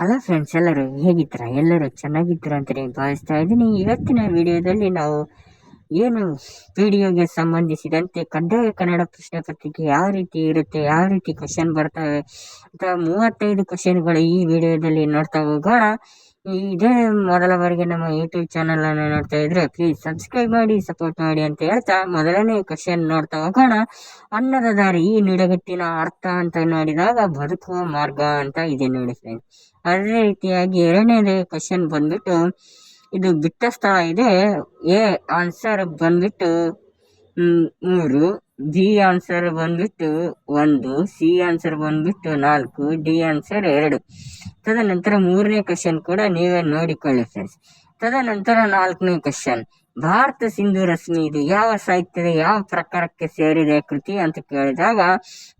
Hello friends ಎಲ್ಲರೂ ಹೇಗಿದ್ದೀರಾ? ಎಲ್ಲರೂ ಚೆನ್ನಾಗಿದ್ದೀರಾ ಅಂತ ಭಾವಿಸ್ತಾ ಇದ್ದೀನಿ. ಇವತ್ತಿನ ವಿಡಿಯೋದಲ್ಲಿ ನಾವು ಏನು ವಿಡಿಯೋಗೆ ಸಂಬಂಧಿಸಿದಂತೆ ಕಡ್ಡಾಯ ಕನ್ನಡ ಪ್ರಶ್ನೆ ಪತ್ರಿಕೆ ಯಾವ ರೀತಿ ಇರುತ್ತೆ, ಯಾವ ರೀತಿ ಕ್ವಶನ್ ಬರ್ತವೆ ಅಂತ ಮೂವತ್ತೈದು ಕ್ವಶನ್ಗಳು ಈ ವಿಡಿಯೋದಲ್ಲಿ ನೋಡ್ತಾ ಹೋಗೋಣ ಇದೇ ಮೊದಲ ಬಾರಿಗೆ ನಮ್ಮ ಯೂಟ್ಯೂಬ್ ಚಾನಲ್ ಅನ್ನು ನೋಡ್ತಾ ಇದ್ರೆ ಪ್ಲೀಸ್ ಸಬ್ಸ್ಕ್ರೈಬ್ ಮಾಡಿ ಸಪೋರ್ಟ್ ಮಾಡಿ ಅಂತ ಹೇಳ್ತಾ ಮೊದಲನೇ ಕ್ವಶನ್ ನೋಡ್ತಾ ಹೋಗೋಣ. ಅನ್ನದ ದಾರಿ ಈ ನಿಡಗಟ್ಟಿನ ಅರ್ಥ ಅಂತ ನೋಡಿದಾಗ ಬದುಕುವ ಮಾರ್ಗ ಅಂತ ಇದೆ ನೋಡಿ ಫ್ರೆಂಡ್ಸ್ ಅದೇ ರೀತಿಯಾಗಿ ಎರಡನೇದೇ ಕ್ವಶನ್ ಬಂದ್ಬಿಟ್ಟು ಇದು ಬಿಟ್ಟ ಸ್ಥಳ ಇದೆ. ಎ ಆನ್ಸರ್ ಬಂದ್ಬಿಟ್ಟು ಮೂರು, ಬಿ ಆನ್ಸರ್ ಬಂದ್ಬಿಟ್ಟು ಒಂದು, ಸಿ ಆನ್ಸರ್ ಬಂದ್ಬಿಟ್ಟು ನಾಲ್ಕು, ಡಿ ಆನ್ಸರ್ ಎರಡು. ತದನಂತರ ಮೂರನೇ ಕ್ವಶನ್ ಕೂಡ ನೀವೇ ನೋಡಿಕೊಳ್ಳಿ ಫ್ರೆಂಡ್ಸ್ ತದನಂತರ ನಾಲ್ಕನೇ ಕ್ವಶನ್ ಭಾರತ ಸಿಂಧು ರಶ್ಮಿ, ಇದು ಯಾವ ಸಾಹಿತ್ಯದ ಯಾವ ಪ್ರಕಾರಕ್ಕೆ ಸೇರಿದೆ ಕೃತಿ ಅಂತ ಕೇಳಿದಾಗ,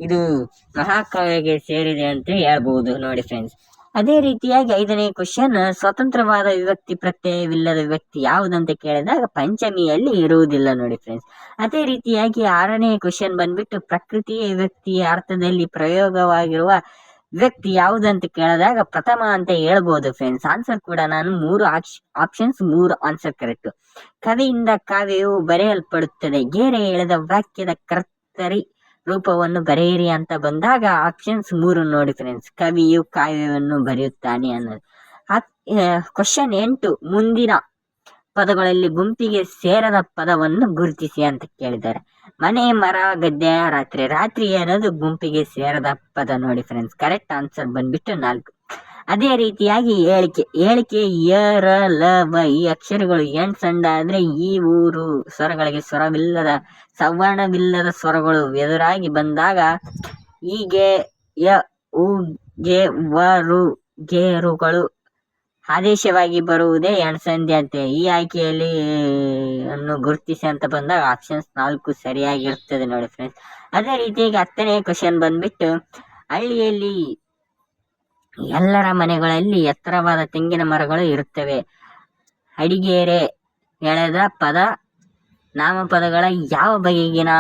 ಇದು ಮಹಾಕಾವ್ಯಗೆ ಸೇರಿದೆ ಅಂತ ಹೇಳ್ಬೋದು. ನೋಡಿ ಫ್ರೆಂಡ್ಸ್ ಅದೇ ರೀತಿಯಾಗಿ ಐದನೇ ಕ್ವಶನ್ ಸ್ವತಂತ್ರವಾದ ವಿಭಕ್ತಿ ಪ್ರತ್ಯಯವಿಲ್ಲದ ವ್ಯಕ್ತಿ ಯಾವುದಂತ ಕೇಳಿದಾಗ ಪಂಚಮಿಯಲ್ಲಿ ಇರುವುದಿಲ್ಲ ನೋಡಿ ಫ್ರೆಂಡ್ಸ್ ಅದೇ ರೀತಿಯಾಗಿ ಆರನೇ ಕ್ವಶನ್ ಬಂದ್ಬಿಟ್ಟು ಪ್ರಕೃತಿಯ ವ್ಯಕ್ತಿಯ ಅರ್ಥದಲ್ಲಿ ಪ್ರಯೋಗವಾಗಿರುವ ವ್ಯಕ್ತಿ ಯಾವುದಂತ ಕೇಳಿದಾಗ ಪ್ರಥಮ ಅಂತ ಹೇಳ್ಬೋದು ಫ್ರೆಂಡ್ಸ್ ಆನ್ಸರ್ ಕೂಡ ನಾನು ಮೂರು ಆಪ್ಷನ್ಸ್ ಮೂರು ಆನ್ಸರ್ ಕರೆಕ್ಟ್ ಕವಿಯಿಂದ ಕಾವ್ಯವು ಬರೆಯಲ್ಪಡುತ್ತದೆ. ಗೇರೆ ಎಳೆದ ವಾಕ್ಯದ ಕರ್ತರಿ ರೂಪವನ್ನು ಬರೆಯಿರಿ ಅಂತ ಬಂದಾಗ ಆಪ್ಷನ್ಸ್ ಮೂರು ನೋಡಿ ಫ್ರೆಂಡ್ಸ್ ಕವಿಯು ಕಾವ್ಯವನ್ನು ಬರೆಯುತ್ತಾನೆ ಅನ್ನೋದು. ಕ್ವಶನ್ ಎಂಟು, ಮುಂದಿನ ಪದಗಳಲ್ಲಿ ಗುಂಪಿಗೆ ಸೇರದ ಪದವನ್ನು ಗುರುತಿಸಿ ಅಂತ ಕೇಳಿದ್ದಾರೆ. ಮನೆ, ಮರ, ಗದ್ದೆ, ರಾತ್ರಿ ರಾತ್ರಿ ಅನ್ನೋದು ಗುಂಪಿಗೆ ಸೇರದ ಪದ ನೋಡಿ ಫ್ರೆಂಡ್ಸ್ ಕರೆಕ್ಟ್ ಆನ್ಸರ್ ಬಂದ್ಬಿಟ್ಟು ನಾಲ್ಕು. ಅದೇ ರೀತಿಯಾಗಿ ಹೇಳಿಕೆ ಹೇಳಿಕೆ ಯರ ಲ ಈ ಅಕ್ಷರಗಳು ಎಣ್ ಸಂಡ ಅಂದ್ರೆ ಈ ಊರು. ಸ್ವರಗಳಿಗೆ ಸ್ವರವಿಲ್ಲದ, ಸವರ್ಣವಿಲ್ಲದ ಸ್ವರಗಳು ಎದುರಾಗಿ ಬಂದಾಗ ಹೀಗೆ ಯ, ಉ, ಗೆ, ವ ಆದೇಶವಾಗಿ ಬರುವುದೇ ಎಣ್ಸಂಧಿ ಅಂತೆ. ಈ ಆಯ್ಕೆಯಲ್ಲಿ ಅನ್ನು ಗುರುತಿಸಿ ಅಂತ ಬಂದಾಗ ಆಪ್ಷನ್ಸ್ ನಾಲ್ಕು ಸರಿಯಾಗಿರ್ತದೆ ನೋಡಿ ಫ್ರೆಂಡ್ಸ್ ಅದೇ ರೀತಿಯಾಗಿ ಹತ್ತನೇ ಕ್ವಶನ್ ಬಂದ್ಬಿಟ್ಟು ಹಳ್ಳಿಯಲ್ಲಿ ಎಲ್ಲರ ಮನೆಗಳಲ್ಲಿ ಎತ್ತರವಾದ ತೆಂಗಿನ ಮರಗಳು ಇರುತ್ತವೆ. ಅಡಿಗೆರೆ ಎಳೆದ ಪದ, ನಾಮಪದಗಳ ಯಾವ ಬಗೆಗಿನ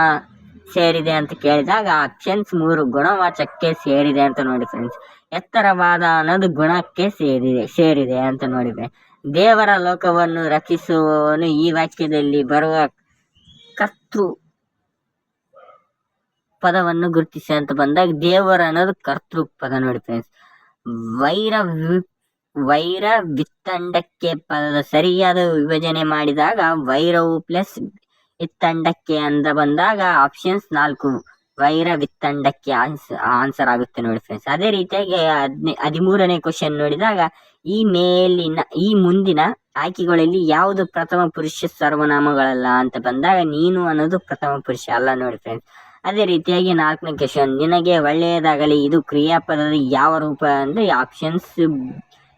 ಸೇರಿದೆ ಅಂತ ಕೇಳಿದಾಗ ಆಪ್ಷನ್ಸ್ ಮೂರು ಗುಣವಾಚಕ್ಕೆ ಸೇರಿದೆ ಅಂತ ನೋಡಿ ಫ್ರೆಂಡ್ಸ್ ಎತ್ತರವಾದ ಅನ್ನೋದು ಗುಣಕ್ಕೆ ಸೇರಿದೆ ಸೇರಿದೆ ಅಂತ ನೋಡಿದೆ ದೇವರ ಲೋಕವನ್ನು ರಕ್ಷಿಸುವವನು ಈ ವಾಕ್ಯದಲ್ಲಿ ಬರುವ ಕರ್ತೃ ಪದವನ್ನು ಗುರುತಿಸಿ ಅಂತ ಬಂದಾಗ ದೇವರ ಅನ್ನೋದು ಕರ್ತೃ ಪದ ನೋಡಿ ಫ್ರೆಂಡ್ಸ್ ವೈರ ವೈರ ವಿತ್ತಂಡಕ್ಕೆ ಪದದ ಸರಿಯಾದ ವಿಭಜನೆ ಮಾಡಿದಾಗ ವೈರವು ಪ್ಲಸ್ ವಿತ್ತಂಡಕ್ಕೆ ಅಂತ ಬಂದಾಗ ಆಪ್ಷನ್ಸ್ ನಾಲ್ಕು ವೈರ ವಿತ್ತಂಡಕ್ಕೆ ಆನ್ಸರ್ ಆಗುತ್ತೆ ನೋಡಿ ಫ್ರೆಂಡ್ಸ್ ಅದೇ ರೀತಿಯಾಗಿ ಹದಿನೇ, ಹದಿಮೂರನೇ ಕ್ವಶನ್ ನೋಡಿದಾಗ ಈ ಮೇಲಿನ, ಈ ಮುಂದಿನ ಆಯ್ಕೆಗಳಲ್ಲಿ ಯಾವುದು ಪ್ರಥಮ ಪುರುಷ ಸರ್ವನಾಮಗಳಲ್ಲ ಅಂತ ಬಂದಾಗ ನೀನು ಅನ್ನೋದು ಪ್ರಥಮ ಪುರುಷ ಅಲ್ಲ ನೋಡಿ ಫ್ರೆಂಡ್ಸ್ ಅದೇ ರೀತಿಯಾಗಿ ನಾಲ್ಕನೇ ಕ್ವೆಶನ್ ನಿನಗೆ ಒಳ್ಳೆಯದಾಗಲಿ, ಇದು ಕ್ರಿಯಾಪದದ ಯಾವ ರೂಪ ಅಂದ್ರೆ ಆಪ್ಷನ್ಸ್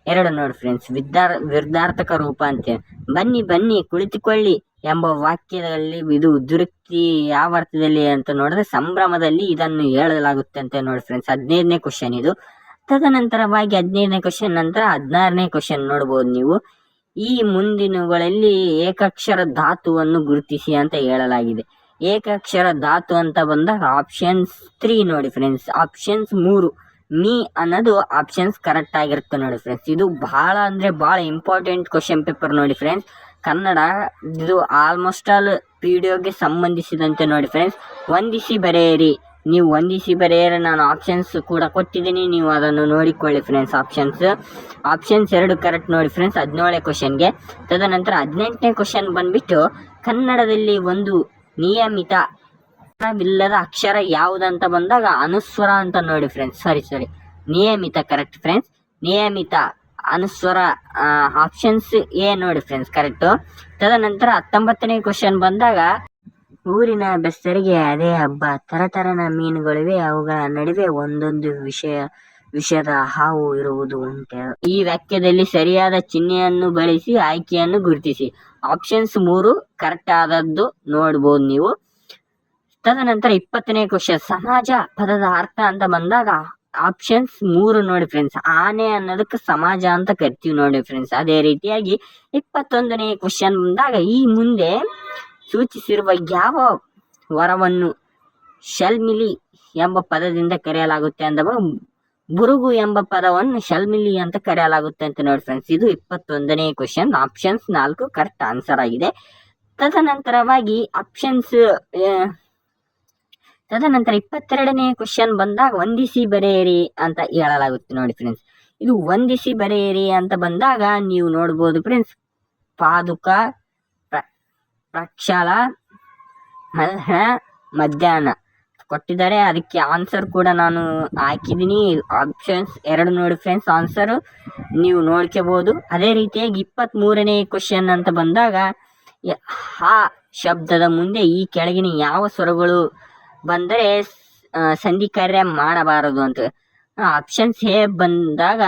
ಎರಡು ನೋಡಿ ಫ್ರೆಂಡ್ಸ್ ವಿದ್ಯಾರ್ ವಿರ್ಧಾರ್ಥಕ ರೂಪ ಅಂತ. ಬನ್ನಿ ಬನ್ನಿ, ಕುಳಿತುಕೊಳ್ಳಿ ಎಂಬ ವಾಕ್ಯದಲ್ಲಿ ಇದು ದುರುಕ್ತಿ ಯಾವ ಅರ್ಥದಲ್ಲಿ ಅಂತ ನೋಡಿದ್ರೆ ಸಂಭ್ರಮದಲ್ಲಿ ಇದನ್ನು ಹೇಳಲಾಗುತ್ತೆ ಅಂತ ನೋಡಿ ಫ್ರೆಂಡ್ಸ್ ಹದಿನೈದನೇ ಕ್ವಶನ್ ಇದು. ತದನಂತರವಾಗಿ ಹದಿನೈದನೇ ಕ್ವಶನ್ ನಂತರ ಹದಿನಾರನೇ ಕ್ವಶನ್ ನೋಡ್ಬೋದು ನೀವು. ಈ ಮುಂದಿನಗಳಲ್ಲಿ ಏಕಾಕ್ಷರ ಧಾತುವನ್ನು ಗುರುತಿಸಿ ಅಂತ ಹೇಳಲಾಗಿದೆ. ಏಕಾಕ್ಷರ ಧಾತು ಅಂತ ಬಂದಾಗ ಆಪ್ಷನ್ಸ್ ತ್ರೀ ನೋಡಿ ಫ್ರೆಂಡ್ಸ್ ಆಪ್ಷನ್ಸ್ ಮೂರು. ಮೀ ಅನ್ನೋದು ಆಪ್ಷನ್ಸ್ ಕರೆಕ್ಟ್ ಆಗಿರುತ್ತೆ ನೋಡಿ ಫ್ರೆಂಡ್ಸ್ ಇದು ಬಹಳ ಅಂದ್ರೆ ಬಹಳ ಇಂಪಾರ್ಟೆಂಟ್ ಕ್ವಶನ್ ಪೇಪರ್ ನೋಡಿ ಫ್ರೆಂಡ್ಸ್ ಕನ್ನಡ ಇದು ಆಲ್ಮೋಸ್ಟ್ ಆಲ್ ಪಿ ಡಿಒಗೆ ಸಂಬಂಧಿಸಿದಂತೆ ನೋಡಿ ಫ್ರೆಂಡ್ಸ್ ಹೊಂದಿಸಿ ಬರೆಯಿರಿ. ನೀವು ಹೊಂದಿಸಿ ಬರೆಯರೆ ನಾನು ಆಪ್ಷನ್ಸ್ ಕೂಡ ಕೊಟ್ಟಿದ್ದೀನಿ. ನೀವು ಅದನ್ನು ನೋಡಿಕೊಳ್ಳಿ ಫ್ರೆಂಡ್ಸ್ ಆಪ್ಷನ್ಸ್ ಆಪ್ಷನ್ಸ್ ಎರಡು ಕರೆಕ್ಟ್ ನೋಡಿ ಫ್ರೆಂಡ್ಸ್ ಹದಿನೇಳನೇ ಕ್ವಶನ್ಗೆ ತದನಂತರ ಹದಿನೆಂಟನೇ ಕ್ವಶನ್ ಬಂದ್ಬಿಟ್ಟು ಕನ್ನಡದಲ್ಲಿ ಒಂದು ನಿಯಮಿತ ವಿಲ್ಲದ ಅಕ್ಷರ ಯಾವುದಂತ ಬಂದಾಗ ಅನುಸ್ವರ ಅಂತ ನೋಡಿ ಫ್ರೆಂಡ್ಸ್ ಸಾರಿ ಸಾರಿ. ನಿಯಮಿತ ಕರೆಕ್ಟ್ ಫ್ರೆಂಡ್ಸ್ ನಿಯಮಿತ, ಅನುಸ್ವರ ಆಪ್ಷನ್ಸ್ ಎ ನೋಡಿ ಫ್ರೆಂಡ್ಸ್ ಕರೆಕ್ಟ್ ತದನಂತರ ಹತ್ತೊಂಬತ್ತನೇ ಕ್ವಶನ್ ಬಂದಾಗ, ಊರಿನ ಬೆಸ್ತರಿಗೆ ಅದೇ ಹಬ್ಬ. ತರತರನ ಮೀನುಗಳಿವೆ, ಅವುಗಳ ನಡುವೆ ಒಂದೊಂದು ವಿಷಯ ವಿಷದ ಹಾವು ಇರುವುದು ಉಂಟೆ. ಈ ವಾಕ್ಯದಲ್ಲಿ ಸರಿಯಾದ ಚಿಹ್ನೆಯನ್ನು ಬಳಸಿ, ಆಯ್ಕೆಯನ್ನು ಗುರುತಿಸಿ. ಆಪ್ಷನ್ಸ್ ಮೂರು ಕರೆಕ್ಟ್ ಆದದ್ದು ನೋಡ್ಬೋದು ನೀವು. ತದನಂತರ ಇಪ್ಪತ್ತನೇ ಕ್ವಶನ್ ಸಮಾಜ ಪದದ ಅರ್ಥ ಅಂತ ಬಂದಾಗ ಆಪ್ಷನ್ಸ್ ಮೂರು ನೋಡಿ ಫ್ರೆಂಡ್ಸ್ ಆನೆ ಅನ್ನೋದಕ್ಕೆ ಸಮಾಜ ಅಂತ ಕರಿತೀವಿ ನೋಡಿ ಫ್ರೆಂಡ್ಸ್ ಅದೇ ರೀತಿಯಾಗಿ ಇಪ್ಪತ್ತೊಂದನೇ ಕ್ವಶನ್ ಬಂದಾಗ, ಈ ಮುಂದೆ ಸೂಚಿಸಿರುವ ಯಾವ ವರವನ್ನು ಶಲ್ಮಿಲಿ ಎಂಬ ಪದದಿಂದ ಕರೆಯಲಾಗುತ್ತೆ ಅಂದವ ಬುರುಗು ಎಂಬ ಪದವನ್ನು ಶಲ್ಮಿಲಿ ಅಂತ ಕರೆಯಲಾಗುತ್ತೆ ಅಂತ ನೋಡಿ ಫ್ರೆಂಡ್ಸ್ ಇದು ಇಪ್ಪತ್ತೊಂದನೇ ಕ್ವಶನ್ ಆಪ್ಷನ್ಸ್ ನಾಲ್ಕು ಕರೆಕ್ಟ್ ಆನ್ಸರ್ ಆಗಿದೆ. ತದನಂತರವಾಗಿ ಆಪ್ಷನ್ಸ್ ತದನಂತರ ಇಪ್ಪತ್ತೆರಡನೇ ಕ್ವಶನ್ ಬಂದಾಗ ಒಂದಿಸಿ ಬರೆಯಿರಿ ಅಂತ ಹೇಳಲಾಗುತ್ತೆ ನೋಡಿ ಫ್ರೆಂಡ್ಸ್ ಇದು ಒಂದಿಸಿ ಬರೆಯಿರಿ ಅಂತ ಬಂದಾಗ ನೀವು ನೋಡ್ಬೋದು ಫ್ರೆಂಡ್ಸ್ ಪಾದುಕ, ಪ್ರ, ಪ್ರಕ್ಷಾಳ ಮಲ್ಹ ಮಧ್ಯಾಹ್ನ. ಕೊಟ್ಟಿದ್ದಾರೆ. ಅದಕ್ಕೆ ಆನ್ಸರ್ ಕೂಡ ನಾನು ಹಾಕಿದ್ದೀನಿ. ಆಪ್ಷನ್ಸ್ ಎರಡು ನೋಡಿ ಫ್ರೆಂಡ್ಸ್ ಆನ್ಸರು ನೀವು ನೋಡ್ಕೋಬೋದು. ಅದೇ ರೀತಿಯಾಗಿ ಇಪ್ಪತ್ತ್ಮೂರನೇ ಕ್ವಶನ್ ಅಂತ ಬಂದಾಗ ಆ ಶಬ್ದದ ಮುಂದೆ ಈ ಕೆಳಗಿನ ಯಾವ ಸ್ವರಗಳು ಬಂದರೆ ಸಂಧಿ ಕಾರ್ಯ ಮಾಡಬಾರದು ಅಂತ. ಆಪ್ಷನ್ಸ್ ಹೇ ಬಂದಾಗ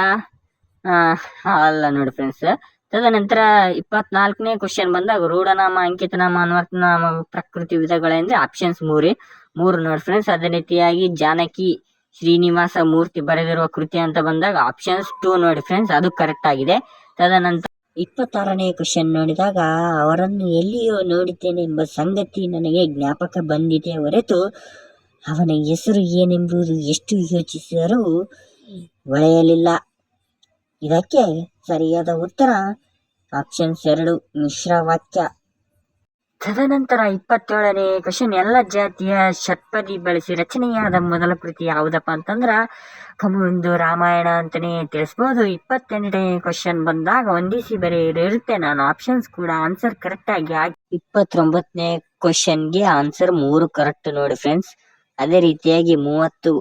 ಅಲ್ಲ ನೋಡಿ ಫ್ರೆಂಡ್ಸ್ ತದನಂತರ ಇಪ್ಪತ್ನಾಲ್ಕನೇ ಕ್ವಶನ್ ಬಂದಾಗ, ರೂಢನಾಮ, ಅಂಕಿತನಾಮ, ಅನ್ವರ್ತನಾಮ, ಪ್ರಕೃತಿ ವಿಧಗಳೆಂದರೆ ಆಪ್ಷನ್ಸ್ ಮೂರೇ. ಮೂರು ನೋಡಿ ಫ್ರೆಂಡ್ಸ್ ಅದೇ ರೀತಿಯಾಗಿ ಜಾನಕಿ ಶ್ರೀನಿವಾಸ ಮೂರ್ತಿ ಬರೆದಿರುವ ಕೃತಿ ಅಂತ ಬಂದಾಗ ಆಪ್ಷನ್ಸ್ ಟೂ ನೋಡಿ ಫ್ರೆಂಡ್ಸ್ ಅದು ಕರೆಕ್ಟ್ ಆಗಿದೆ. ತದನಂತರ ಇಪ್ಪತ್ತಾರನೇ ಕ್ವಶನ್ ನೋಡಿದಾಗ, ಅವರನ್ನು ಎಲ್ಲಿಯೋ ನೋಡಿದ್ದೇನೆ ಎಂಬ ಸಂಗತಿ ನನಗೆ ಜ್ಞಾಪಕ ಬಂದಿದೆ ಹೊರತು ಅವನ ಹೆಸರು ಏನೆಂಬುದು ಎಷ್ಟು ಯೋಚಿಸಿದರೂ ಒಳೆಯಲಿಲ್ಲ. ಇದಕ್ಕೆ ಸರಿಯಾದ ಉತ್ತರ ಆಪ್ಷನ್ಸ್ ಎರಡು ಮಿಶ್ರ ವಾಕ್ಯ. ತದನಂತರ ಇಪ್ಪತ್ತೇಳನೇ ಕ್ವಶನ್, ಎಲ್ಲ ಜಾತಿಯ ಷಟ್ಪದಿ ಬಳಸಿ ರಚನೆಯಾದ ಮೊದಲ ಕೃತಿ ಯಾವುದಪ್ಪ ಅಂತಂದ್ರ ಕಮುಂದು ರಾಮಾಯಣ ಅಂತಾನೆ ತಿಳಿಸ್ಬೋದು. ಇಪ್ಪತ್ತೆಂಟನೇ ಕ್ವಶನ್ ಬಂದಾಗ ಒಂದಿಸಿ ಬರೆಯಿರುತ್ತೆ ಇರುತ್ತೆ. ನಾನು ಆಪ್ಷನ್ಸ್ ಕೂಡ ಆನ್ಸರ್ ಕರೆಕ್ಟ್ ಆಗಿ ಇಪ್ಪತ್ತೊಂಬತ್ತನೇ ಕ್ವಶನ್ಗೆ ಆನ್ಸರ್ ಮೂರು ಕರೆಕ್ಟ್ ನೋಡಿ ಫ್ರೆಂಡ್ಸ್ ಅದೇ ರೀತಿಯಾಗಿ ಮೂವತ್ತು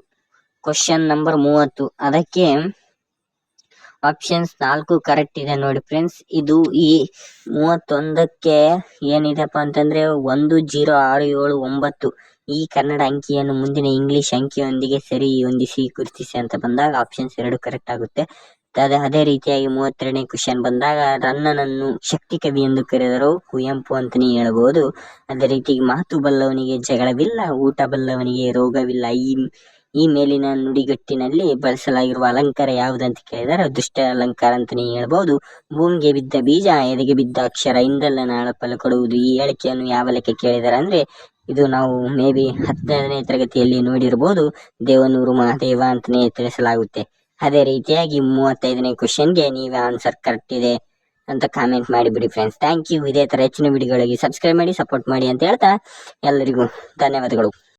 ಕ್ವಶನ್ ನಂಬರ್ ಮೂವತ್ತು. ಅದಕ್ಕೆ ಆಪ್ಷನ್ಸ್ ನಾಲ್ಕು ಕರೆಕ್ಟ್ ಇದೆ ನೋಡಿ ಫ್ರೆಂಡ್ಸ್ ಇದು ಈ ಮೂವತ್ತೊಂದಕ್ಕೆ ಏನಿದೆಪ್ಪ ಅಂತಂದ್ರೆ ಒಂದು ಜೀರೋ ಆರು ಏಳು ಒಂಬತ್ತು. ಈ ಕನ್ನಡ ಅಂಕಿಯನ್ನು ಮುಂದಿನ ಇಂಗ್ಲಿಷ್ ಅಂಕಿಯೊಂದಿಗೆ ಸರಿ ಹೊಂದಿಸಿ ಗುರುತಿಸಿ ಅಂತ ಬಂದಾಗ ಆಪ್ಷನ್ಸ್ ಎರಡು ಕರೆಕ್ಟ್ ಆಗುತ್ತೆ. ಅದೇ ಅದೇ ರೀತಿಯಾಗಿ ಮೂವತ್ತೆರಡನೇ ಕ್ವಶನ್ ಬಂದಾಗ ರನ್ನನನ್ನು ಶಕ್ತಿ ಕವಿ ಎಂದು ಕರೆದರು. ಕುವೆಂಪು ಅಂತಾನೆ ಹೇಳಬಹುದು ಅದೇ ರೀತಿ ಮಾತು ಬಲ್ಲವನಿಗೆ ಜಗಳವಿಲ್ಲ, ಊಟ ಬಲ್ಲವನಿಗೆ ರೋಗವಿಲ್ಲ. ಈ ಈ ಮೇಲಿನ ನುಡಿಗಟ್ಟಿನಲ್ಲಿ ಬಳಸಲಾಗಿರುವ ಅಲಂಕಾರ ಯಾವುದಂತ ಕೇಳಿದರೆ ದುಷ್ಟ ಅಲಂಕಾರ ಅಂತಾನೆ ಹೇಳ್ಬೋದು. ಭೂಮಿಗೆ ಬಿದ್ದ ಬೀಜ, ಎದೆಗೆ ಬಿದ್ದ ಅಕ್ಷರ ಇಂದಲ್ಲ ನಾಳ ಫಲ ಕೊಡುವುದು ಈ ಹೇಳಿಕೆಯನ್ನು ಯಾವ ಲೆಕ್ಕ ಕೇಳಿದ್ದಾರೆ ಅಂದರೆ ಇದು ನಾವು ಮೇ ಬಿ ಹತ್ತನೇ ತರಗತಿಯಲ್ಲಿ ನೋಡಿರ್ಬೋದು. ದೇವನೂರು ಮಹಾದೇವ ಅಂತಾನೆ ತಿಳಿಸಲಾಗುತ್ತೆ. ಅದೇ ರೀತಿಯಾಗಿ ಮೂವತ್ತೈದನೇ ಕ್ವಶನ್ಗೆ ನೀವು ಆನ್ಸರ್ ಕರೆಕ್ಟ್ ಇದೆ ಅಂತ ಕಾಮೆಂಟ್ ಮಾಡಿಬಿಡಿ ಫ್ರೆಂಡ್ಸ್. Thank you. ಇದೇ ಥರ ಹೆಚ್ಚಿನ ವಿಡಿಯೋಗಳಿಗೆ ಸಬ್ಸ್ಕ್ರೈಬ್ ಮಾಡಿ, ಸಪೋರ್ಟ್ ಮಾಡಿ ಅಂತ ಹೇಳ್ತಾ ಎಲ್ಲರಿಗೂ ಧನ್ಯವಾದಗಳು.